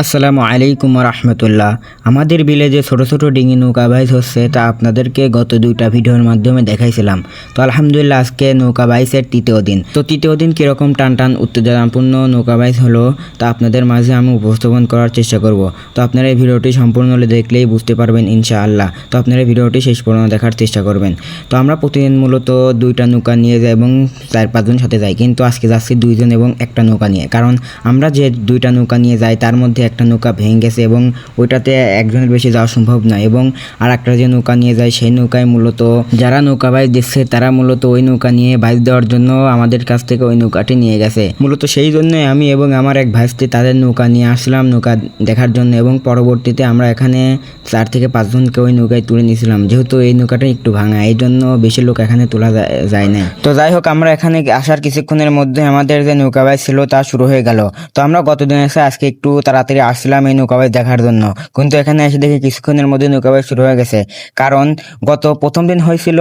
আসসালামু আলাইকুম রহমতুল্লাহ আমাদের বিলে যে ছোটো ছোটো ডিঙি নৌকা বাইজ হচ্ছে, তা আপনাদেরকে গত দুইটা ভিডিওর মাধ্যমে দেখাইছিলাম। তো আলহামদুলিল্লাহ, আজকে নৌকা বাইসের তৃতীয় দিন। তো তৃতীয় দিন কীরকম টান টান উত্তেজনাপূর্ণ নৌকা বাইস হলো, তা আপনাদের মাঝে আমি উপস্থাপন করার চেষ্টা করব। তো আপনারা এই ভিডিওটি সম্পূর্ণ হলে দেখলেই বুঝতে পারবেন ইনশাআল্লাহ। তো আপনারা এই ভিডিওটি শেষ পর্যন্ত দেখার চেষ্টা করবেন। তো আমরা প্রতিদিন মূলত দুইটা নৌকা নিয়ে যাই এবং চার পাঁচজন সাথে যাই। কিন্তু আজকে যাচ্ছি দুইজন এবং একটা নৌকা নিয়ে। কারণ আমরা যে দুইটা নৌকা নিয়ে যাই, তার মধ্যে একটা নৌকা ভেঙে গেছে এবং ওইটাতে একজনের বেশি যাওয়া সম্ভব না এবং আর একটা যে নৌকা নিয়ে যায় সেই নৌকায় মূলত যারা নৌকা বাইজ দিচ্ছে, তারা মূলত ওই নৌকা নিয়ে বাইজ দেওয়ার জন্য আমাদের কাছ থেকে ওই নৌকাটি নিয়ে গেছে। মূলত সেই জন্যই আমি এবং আমার এক ভাইস্তি তাদের নৌকা নিয়ে আসলাম নৌকা দেখার জন্য এবং পরবর্তীতে আমরা এখানে চার থেকে পাঁচজনকে ওই নৌকায় তুলে নিয়েছিলাম। যেহেতু এই নৌকাটা একটু ভাঙা, এই জন্য বেশি লোক এখানে তোলা যায়- না তো যাই হোক, আমরা এখানে আসার কিছুক্ষণের মধ্যে আমাদের যে নৌকা বাইজ ছিল তা শুরু হয়ে গেল। তো আমরা গতদিন এসে আজকে একটু তাড়াতাড়ি আসছিলাম এই নৌকা বাইজ দেখার জন্য। কিন্তু এখানে এসে দেখি কিছুক্ষণের মধ্যে নৌকা বাইজ শুরু হয়ে গেছে। কারণ গত প্রথম দিন হয়েছিল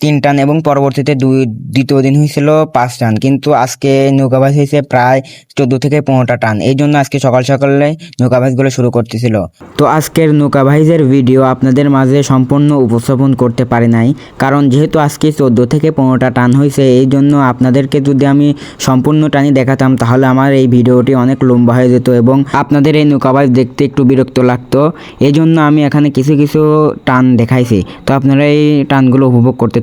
তিন টান এবং পরবর্তীতে দুই, দ্বিতীয় দিন হয়েছিল পাঁচ টান। কিন্তু আজকে নৌকাবাজ হয়েছে প্রায় চোদ্দ থেকে পনেরোটা টান। এই জন্য আজকে সকাল সকালে নৌকাবাজগুলো শুরু করতেছিল। তো আজকের নৌকাবাইজের ভিডিও আপনাদের মাঝে সম্পূর্ণ উপস্থাপন করতে পারি নাই। কারণ যেহেতু আজকে চোদ্দ থেকে পনেরোটা টান হয়েছে, এই জন্য আপনাদেরকে যদি আমি সম্পূর্ণ টানি দেখাতাম, তাহলে আমার এই ভিডিওটি অনেক লম্বা হয়ে যেত এবং আপনাদের এই নৌকাবাজ দেখতে একটু বিরক্ত লাগতো। এই জন্য আমি এখানে কিছু কিছু টান দেখাইছি। তো আপনারা এই টানগুলো উপভোগ করতে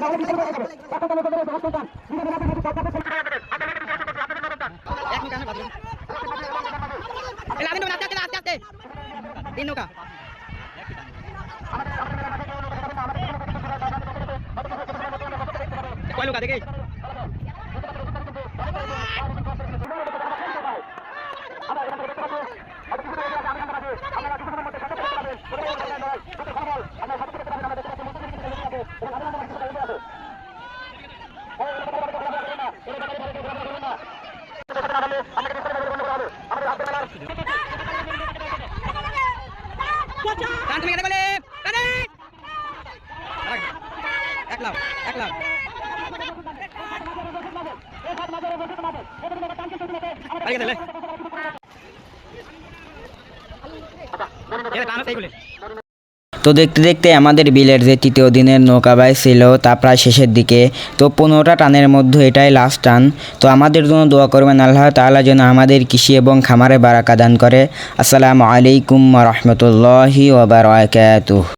তুমি কেটে গেলে টানে এক লাভ এক লাভ আগে দিলে এটা টানো সেইগুলো তো দেখতে দেখতে আমাদের বিলের যে তৃতীয় দিনের নৌকা বাই ছিল, তা প্রায় শেষের দিকে। তো পনেরোটা টানের মধ্যে এটাই লাস্ট টান। তো আমাদের জন্য দোয়া করবেন আল্লাহ তাহলে যেন আমাদের কৃষি এবং খামারে বারাকা দান করে। আসসালামু আলাইকুম রহমতুল্লাহি ওবরাকাতুহ